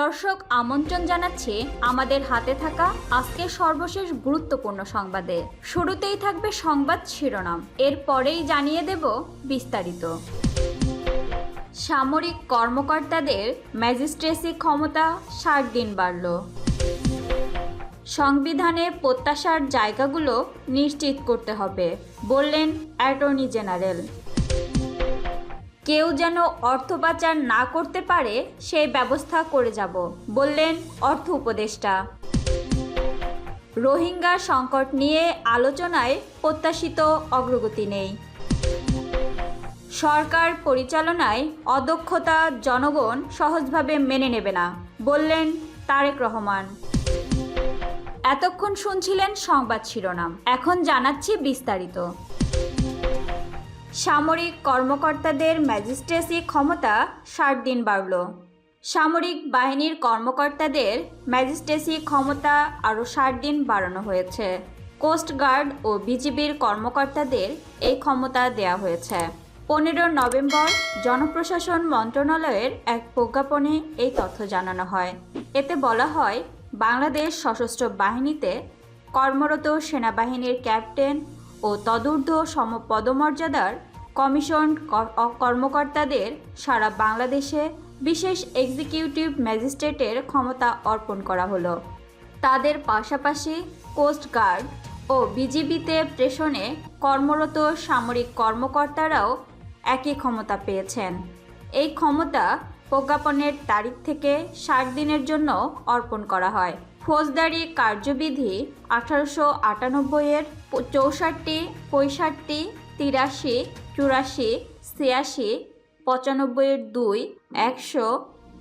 দর্শক আমন্ত্রণ জানাচ্ছে আমাদের হাতে থাকা আজকের সর্বশেষ গুরুত্বপূর্ণ সংবাদে। শুরুতেই থাকবে সংবাদ শিরোনাম। এরপরেই জানিয়ে দেব বিস্তারিত। সামরিক কর্মকর্তাদের ম্যাজিস্ট্রেসি ক্ষমতা ষাট দিন বাড়ল। সংবিধানে প্রত্যাশার জায়গাগুলো নিশ্চিত করতে হবে, বললেন অ্যাটর্নি জেনারেল। কেউ যেন অর্থ পাচার না করতে পারে, সেই ব্যবস্থা করে যাব, বললেন অর্থ উপদেষ্টা। রোহিঙ্গা সংকট নিয়ে আলোচনায় প্রত্যাশিত অগ্রগতি নেই। সরকার পরিচালনায় অদক্ষতা জনগণ সহজভাবে মেনে নেবে না, বললেন তারেক রহমান। এতক্ষণ শুনছিলেন সংবাদ শিরোনাম, এখন জানাচ্ছি বিস্তারিত। সামরিক কর্মকর্তাদের ম্যাজিস্ট্রেসি ক্ষমতা ষাট দিন বাড়ল। সামরিক বাহিনীর কর্মকর্তাদের ম্যাজিস্ট্রেসি ক্ষমতা আরও ষাট দিন বাড়ানো হয়েছে। কোস্টগার্ড ও বিজিবির কর্মকর্তাদের এই ক্ষমতা দেয়া হয়েছে। পনেরো নভেম্বর জনপ্রশাসন মন্ত্রণালয়ের এক প্রজ্ঞাপনে এই তথ্য জানানো হয়। এতে বলা হয়, বাংলাদেশ সশস্ত্র বাহিনীতে কর্মরত সেনাবাহিনীর ক্যাপ্টেন ও তদূর্ধ্ব সমপদমর্যাদার কমিশন কর্মকর্তাদের সারা বাংলাদেশে বিশেষ এক্সিকিউটিভ ম্যাজিস্ট্রেটের ক্ষমতা অর্পণ করা হলো। তাদের পাশাপাশি কোস্টগার্ড ও বিজিবিতে প্রেষণে কর্মরত সামরিক কর্মকর্তারাও একই ক্ষমতা পেয়েছেন। এই ক্ষমতা প্রজ্ঞাপনের তারিখ থেকে ষাট দিনের জন্য অর্পণ করা হয়। ফৌজদারি কার্যবিধি আঠারোশো আটানব্বইয়ের চৌষট্টি, পঁয়ষট্টি, তিরাশি, চুরাশি, ছিয়াশি পঁচানব্বইয়ের দুই, একশো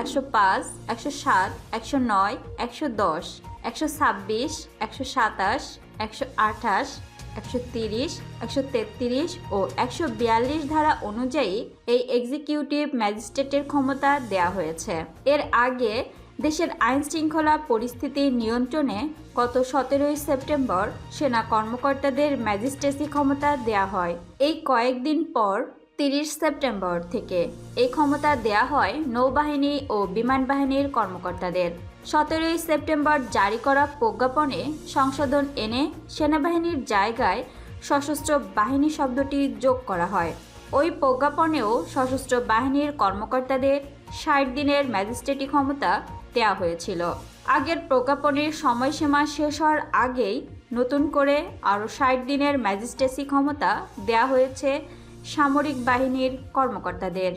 একশো পাঁচ, একশো সাত, একশো নয়, একশো দশ, একশো ছাব্বিশ, একশো সাতাশ, একশো আঠাশ, একশো তিরিশ, একশো তেত্রিশ ও একশো বিয়াল্লিশ ধারা অনুযায়ী এই এক্সিকিউটিভ ম্যাজিস্ট্রেটের ক্ষমতা দেয়া হয়েছে। এর আগে দেশের আইন শৃঙ্খলা পরিস্থিতি নিয়ন্ত্রণে গত সতেরোই সেপ্টেম্বর সেনা কর্মকর্তাদের ম্যাজিস্ট্রেসি ক্ষমতা দেয়া হয়। এই কয়েকদিন পর তিরিশ সেপ্টেম্বর থেকে এই ক্ষমতা দেয়া হয় নৌবাহিনী ও বিমান বাহিনীর কর্মকর্তাদের। সতেরোই সেপ্টেম্বর জারি করা প্রজ্ঞাপনে সংশোধন এনে সেনাবাহিনীর জায়গায় সশস্ত্র বাহিনী শব্দটি যোগ করা হয়। ওই প্রজ্ঞাপনেও সশস্ত্র বাহিনীর কর্মকর্তাদের ষাট দিনের ম্যাজিস্ট্রেটি ক্ষমতা দেওয়া হয়েছিল। আগের প্রজ্ঞাপনের সময়সীমা শেষ হওয়ার আগেই নতুন করে আরও ষাট দিনের ম্যাজিস্ট্রেসি ক্ষমতা দেওয়া হয়েছে সামরিক বাহিনীর কর্মকর্তাদের।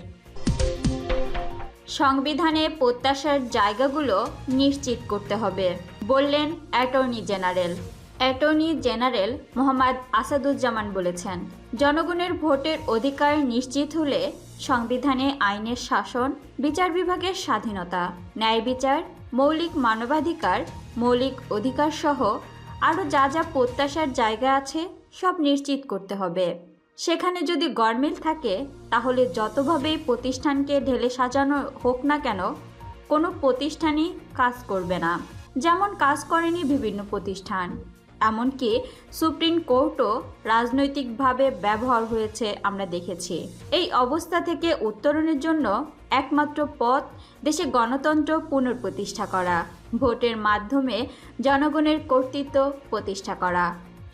সংবিধানে প্রত্যাশার জায়গাগুলো নিশ্চিত করতে হবে, বললেন attorney general. Attorney general Mohammad Asaduzzaman বলেছেন জনগণের ভোটের অধিকার নিশ্চিত হলে সংবিধানে আইনের শাসন, বিচার বিভাগের স্বাধীনতা, ন্যায় বিচার, মৌলিক মানবাধিকার, মৌলিক অধিকার সহ আরও যা যা প্রত্যাশার জায়গা আছে সব নিশ্চিত করতে হবে। সেখানে যদি গরমিল থাকে, তাহলে যতভাবেই প্রতিষ্ঠানকে ঢেলে সাজানো হোক না কেন, কোনো প্রতিষ্ঠানই কাজ করবে না। যেমন কাজ করেনি বিভিন্ন প্রতিষ্ঠান। এমনকি সুপ্রিম কোর্টও রাজনৈতিকভাবে ব্যবহার হয়েছে আমরা দেখেছি। এই অবস্থা থেকে উত্তরণের জন্য একমাত্র পথ দেশে গণতন্ত্র পুনঃপ্রতিষ্ঠা করা, ভোটের মাধ্যমে জনগণের কর্তৃত্ব প্রতিষ্ঠা করা।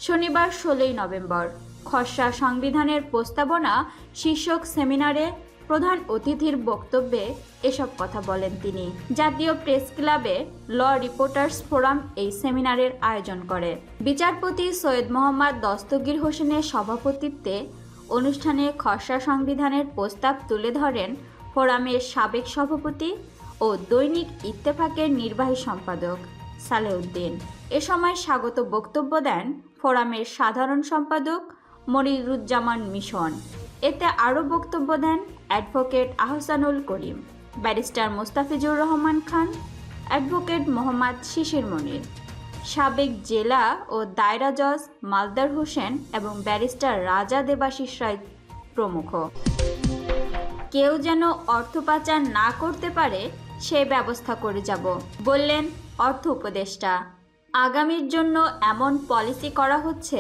শনিবার ষোলোই নভেম্বর, খসড়া সংবিধানের প্রস্তাবনা শীর্ষক সেমিনারে প্রধান অতিথির বক্তব্যে এসব কথা বলেন তিনি। জাতীয় প্রেস ক্লাবে ল রিপোর্টার্স ফোরাম এই সেমিনারের আয়োজন করে। বিচারপতি সৈয়দ মোহাম্মদ দস্তগীর হোসেনের সভাপতিত্বে অনুষ্ঠানে খসড়া সংবিধানের প্রস্তাব তুলে ধরেন ফোরামের সাবেক সভাপতি ও দৈনিক ইত্তেফাকের নির্বাহী সম্পাদক সালেউদ্দিন। এ সময় স্বাগত বক্তব্য দেন ফোরামের সাধারণ সম্পাদক মনিরুজ্জামান মিশন। এতে আরও বক্তব্য দেন advocate Ahsanul Karim, barrister Mostafizur Rahman Khan, advocate Mohammad Shishir Monir, সাবেক জেলা ও দায়রা জজ মালদার হোসেন এবং ব্যারিস্টার রাজা দেবাশিস রায় প্রমুখ। কেউ যেন অর্থ পাচার না করতে পারে, সে ব্যবস্থা করে যাব, বললেন অর্থ উপদেষ্টা। আগামীর জন্য এমন পলিসি করা হচ্ছে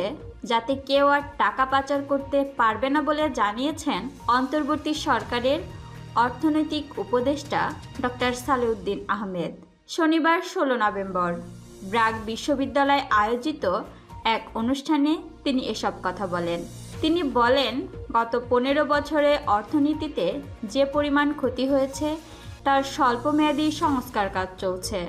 যাতে কেউ আর টাকা পাচার করতে পারবে না বলে জানিয়েছেন অন্তর্বর্তী সরকারের অর্থনৈতিক উপদেষ্টা ডক্টর সালেউদ্দিন আহমেদ। শনিবার ষোলো নভেম্বর, ব্রাগ বিশ্ববিদ্যালয় আয়োজিত এক অনুষ্ঠানে তিনি এসব কথা বলেন। তিনি বলেন, গত পনেরো বছরে অর্থনীতিতে যে পরিমাণ ক্ষতি হয়েছে, তার স্বল্পমেয়াদী সংস্কার কাজ চলছে।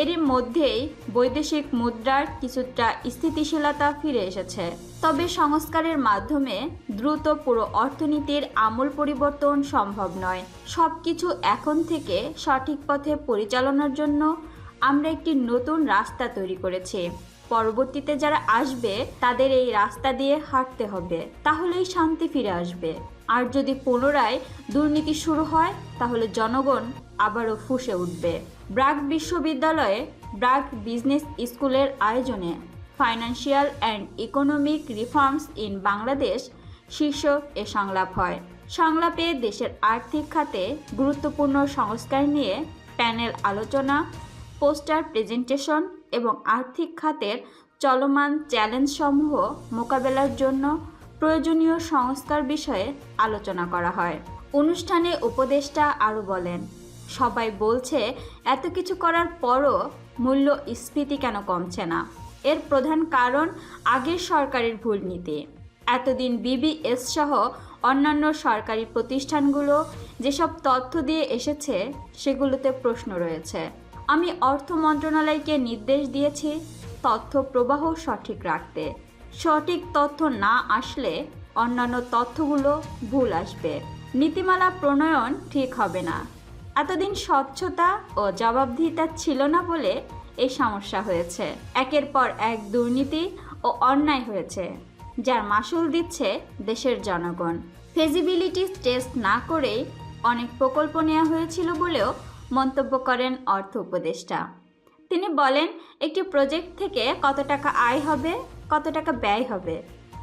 এরই মধ্যেই বৈদেশিক মুদ্রার কিছুটা স্থিতিশীলতা ফিরে এসেছে। তবে সংস্কারের মাধ্যমে দ্রুত পুরো অর্থনীতির আমূল পরিবর্তন সম্ভব নয়। সব কিছু এখন থেকে সঠিক পথে পরিচালনার জন্য আমরা একটি নতুন রাস্তা তৈরি করেছি। পরবর্তীতে যারা আসবে, তাদের এই রাস্তা দিয়ে হাঁটতে হবে। তাহলেই শান্তি ফিরে আসবে। আর যদি পুনরায় দুর্নীতি শুরু হয়, তাহলে জনগণ আবারও ফুসে উঠবে। ব্রাক বিশ্ববিদ্যালয়ে ব্রাক বিজনেস স্কুলের আয়োজনে financial and economic reforms in Bangladesh শীর্ষক এ সংলাপ হয়। সংলাপে দেশের আর্থিক খাতে গুরুত্বপূর্ণ সংস্কার নিয়ে প্যানেল আলোচনা, পোস্টার প্রেজেন্টেশন এবং আর্থিক খাতের চলমান চ্যালেঞ্জসমূহ মোকাবেলার জন্য প্রয়োজনীয় সংস্কার বিষয়ে আলোচনা করা হয়। অনুষ্ঠানে উপদেষ্টা আরও বলেন, সবাই বলছে, এত কিছু করার পরও মূল্য স্ফীতি কেন কমছে না? এর প্রধান কারণ আগের সরকারের ভুল নীতি। এতদিন বিবিএস সহ অন্যান্য সরকারি প্রতিষ্ঠানগুলো যেসব তথ্য দিয়ে এসেছে, সেগুলোতে প্রশ্ন রয়েছে। আমি অর্থ মন্ত্রণালয়কে নির্দেশ দিয়েছি তথ্য প্রবাহ সঠিক রাখতে। সঠিক তথ্য না আসলে অন্যান্য তথ্যগুলো ভুল আসবে। নীতিমালা প্রণয়ন ঠিক হবে না। এতদিন স্বচ্ছতা ও জবাবদিহিতা ছিল না বলে এই সমস্যা হয়েছে। একের পর এক দুর্নীতি ও অন্যায় হয়েছে, যার মাসুল দিচ্ছে দেশের জনগণ। ফেজিবিলিটি টেস্ট না করেই অনেক প্রকল্প নেওয়া হয়েছিল বলেও মন্তব্য করেন অর্থ উপদেষ্টা। তিনি বলেন, একটি প্রজেক্ট থেকে কত টাকা আয় হবে? কত টাকা ব্যয় হবে,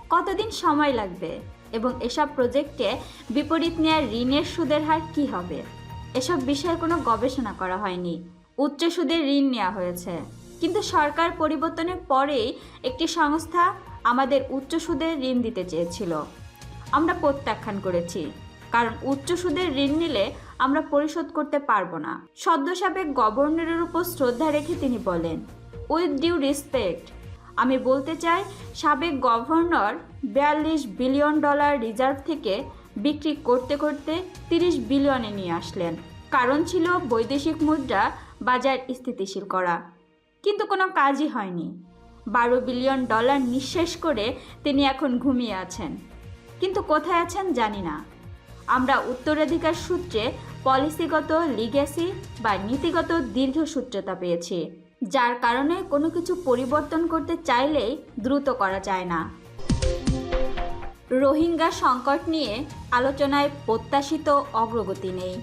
কতদিন সময় লাগবে এবং এসব প্রজেক্টে বিপরীত নেওয়া ঋণের সুদের হার কী হবে? এসব বিষয়ে কোনো গবেষণা করা হয়নি। উচ্চ সুদের ঋণ নেওয়া হয়েছে। কিন্তু সরকার পরিবর্তনের পরেই একটি সংস্থা আমাদের উচ্চ সুদের ঋণ দিতে চেয়েছিল। আমরা প্রত্যাখ্যান করেছি। কারণ উচ্চ সুদের ঋণ নিলে আমরা পরিশোধ করতে পারব না। সদ্য সাবেক গভর্নরের উপর শ্রদ্ধা রেখে তিনি বলেন উইথ ডিউ রেসপেক্ট আমি বলতে চাই, সাবেক গভর্নর বিয়াল্লিশ বিলিয়ন ডলার রিজার্ভ থেকে বিক্রি করতে করতে তিরিশ বিলিয়নে নিয়ে আসলেন। কারণ ছিল বৈদেশিক মুদ্রা বাজার স্থিতিশীল করা। কিন্তু কোনো কাজই হয়নি। বারো বিলিয়ন ডলার নিঃশেষ করে তিনি এখন ঘুমিয়ে আছেন। কিন্তু কোথায় আছেন জানি না। আমরা উত্তরাধিকার সূত্রে পলিসিগত লিগ্যাসি বা নীতিগত দীর্ঘসূত্রতা পেয়েছি। যার কারণে কোনো কিছু পরিবর্তন করতে চাইলেই দ্রুত করা যায় না। রোহিঙ্গা সংকট নিয়ে আলোচনায় প্রত্যাশিত অগ্রগতি নেই।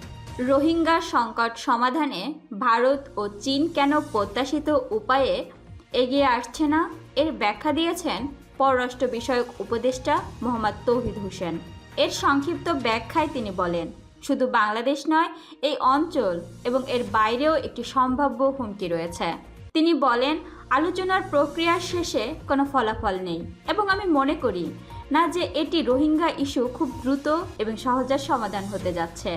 রোহিঙ্গা সংকট সমাধানে ভারত ও চীন কেন প্রত্যাশিত উপায়ে এগিয়ে আসছে না, এর ব্যাখ্যা দিয়েছেন পররাষ্ট্র বিষয়ক উপদেষ্টা মোহাম্মদ তৌহিদ হোসেন। এর সংক্ষিপ্ত ব্যাখ্যায় তিনি বলেন শুধু বাংলাদেশ নয়, এই অঞ্চল এবং এর বাইরেও একটি সম্ভাব্য হুমকি রয়েছে। তিনি বলেন, আলোচনার প্রক্রিয়ার শেষে কোনো ফলাফল নেই এবং আমি মনে করি না যে এটি রোহিঙ্গা ইস্যু খুব দ্রুত এবং সহজার সমাধান হতে যাচ্ছে।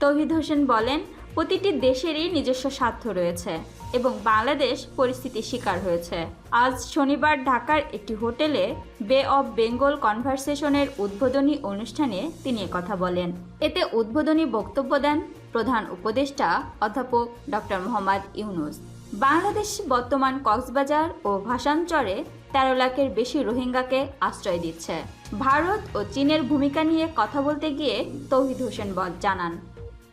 তৌহিদ হোসেন বলেন প্রতিটি দেশেরই নিজস্ব স্বার্থ রয়েছে এবং বাংলাদেশ পরিস্থিতির শিকার হয়েছে। আজ শনিবার ঢাকার একটি হোটেলে বে অব বেঙ্গল কনভারসেশনের উদ্বোধনী অনুষ্ঠানে তিনি কথা বলেন। এতে উদ্বোধনী বক্তব্য দেন প্রধান উপদেষ্টা অধ্যাপক ডক্টর মোহাম্মদ ইউনুস। বাংলাদেশ বর্তমান কক্সবাজার ও ভাষাঞ্চরে তেরো লাখের বেশি রোহিঙ্গাকে আশ্রয় দিচ্ছে। ভারত ও চীনের ভূমিকা নিয়ে কথা বলতে গিয়ে তৌহিদ হোসেন বদ জানান।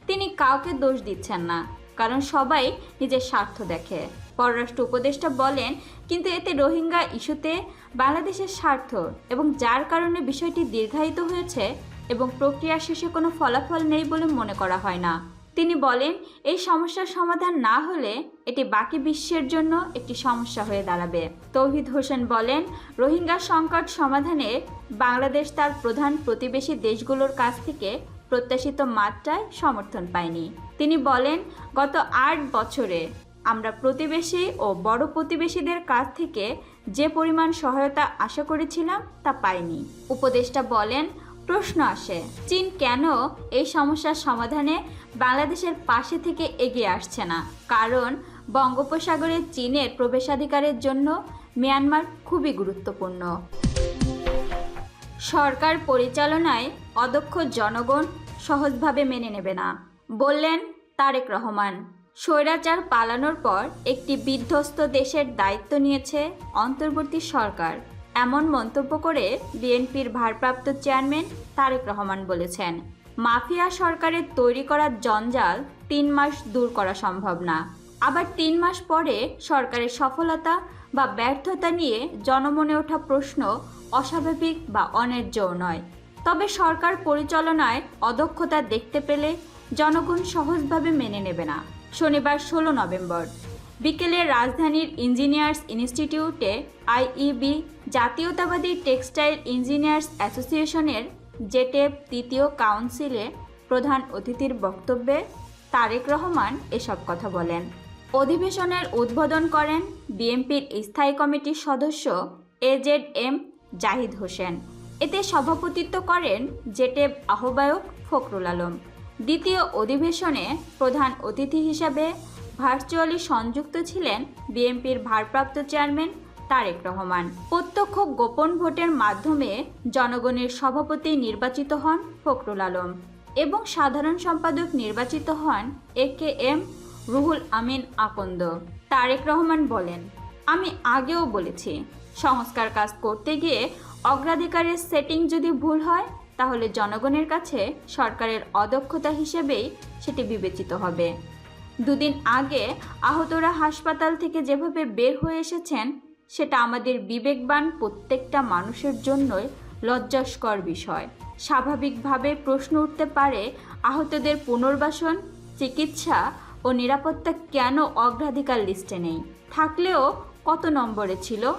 তিনি কাউকে দোষ দিচ্ছেন না, কারণ সবাই নিজের স্বার্থ দেখে। পররাষ্ট্র উপদেষ্টা বলেন, কিন্তু এতে রোহিঙ্গা ইস্যুতে বাংলাদেশের স্বার্থ এবং যার কারণে বিষয়টি দীর্ঘায়িত হয়েছে এবং প্রক্রিয়া শেষে কোনো ফলাফল নেই বলে মনে করা হয় না। তিনি বলেন, এই সমস্যার সমাধান না হলে এটি বাকি বিশ্বের জন্য একটি সমস্যা হয়ে দাঁড়াবে। তৌহিদ হোসেন বলেন, রোহিঙ্গা সংকট সমাধানে বাংলাদেশ তার প্রধান প্রতিবেশী দেশগুলোর কাছ থেকে প্রত্যাশিত মাত্রায় সমর্থন পায়নি। তিনি বলেন, গত আট বছরে আমরা প্রতিবেশী ও বড় প্রতিবেশীদের কাছ থেকে যে পরিমাণ সহায়তা আশা করেছিলাম তা পাইনি। উপদেষ্টা বলেন, প্রশ্ন আসে, চীন কেন এই সমস্যার সমাধানে বাংলাদেশের পাশে থেকে এগিয়ে আসছে না? কারণ বঙ্গোপসাগরে চীনের প্রবেশাধিকারের জন্য মিয়ানমার খুবই গুরুত্বপূর্ণ। সরকার পরিচালনায় অদক্ষ জনগণ সহজভাবে মেনে নেবে না। বললেন, তারেক রহমান, স্বৈরাচার পালানোর পর একটি বিধ্বস্ত দেশের দায়িত্ব নিয়েছে অন্তর্বর্তী সরকার। এমন মন্তব্য করে বিএনপির ভারপ্রাপ্ত চেয়ারম্যান তারেক রহমান বলেছেন, মাফিয়া সরকারের তৈরি করা জঞ্জাল তিন মাস দূর করা সম্ভব না। আবার তিন মাস পরে সরকারের সফলতা বা ব্যর্থতা নিয়ে জনমনে ওঠা প্রশ্ন অস্বাভাবিক বা অন্যায্যও নয়। তবে সরকার পরিচালনায় অদক্ষতা দেখতে পেলে জনগণ সহজভাবে মেনে নেবে না। শনিবার ষোলো নভেম্বর। বিকেলে রাজধানীর ইঞ্জিনিয়ার্স ইনস্টিটিউটে আইইবি জাতীয়তাবাদী টেক্সটাইল ইঞ্জিনিয়ার্স অ্যাসোসিয়েশনের জেটেপ তৃতীয় কাউন্সিলে প্রধান অতিথির বক্তব্যে তারেক রহমান এসব কথা বলেন। অধিবেশনের উদ্বোধন করেন বিএনপির স্থায়ী কমিটির সদস্য এজেড এম জাহিদ হোসেন। এতে সভাপতিত্ব করেন জেটেব আহ্বায়ক ফখরুল আলম। দ্বিতীয় অধিবেশনে প্রধান অতিথি হিসাবে ভার্চুয়ালি সংযুক্ত ছিলেন বিএনপির ভারপ্রাপ্ত চেয়ারম্যান তারেক রহমান। প্রত্যক্ষ গোপন ভোটের মাধ্যমে জনগণের সভাপতি নির্বাচিত হন ফখরুল আলম এবং সাধারণ সম্পাদক নির্বাচিত হন A K M Ruhul Amin Akand. Tarique Rahman বলেন, আমি আগেও বলেছি, সংস্কার কাজ করতে গিয়ে অগ্রাধিকারের সেটিং যদি ভুল হয়, তাহলে জনগণের কাছে সরকারের অদক্ষতা হিসেবেই সেটি বিবেচিত হবে। দুদিন আগে আহতরা হাসপাতাল থেকে যেভাবে বের হয়ে এসেছেন, সেটা আমাদের বিবেকবান প্রত্যেকটা মানুষের জন্যই লজ্জাস্কর বিষয়। স্বাভাবিকভাবে প্রশ্ন উঠতে পারে, আহতদের পুনর্বাসন, চিকিৎসা ও নিরাপত্তা কেন অগ্রাধিকার লিস্টে নেই? থাকলেও কত নম্বরে ছিল?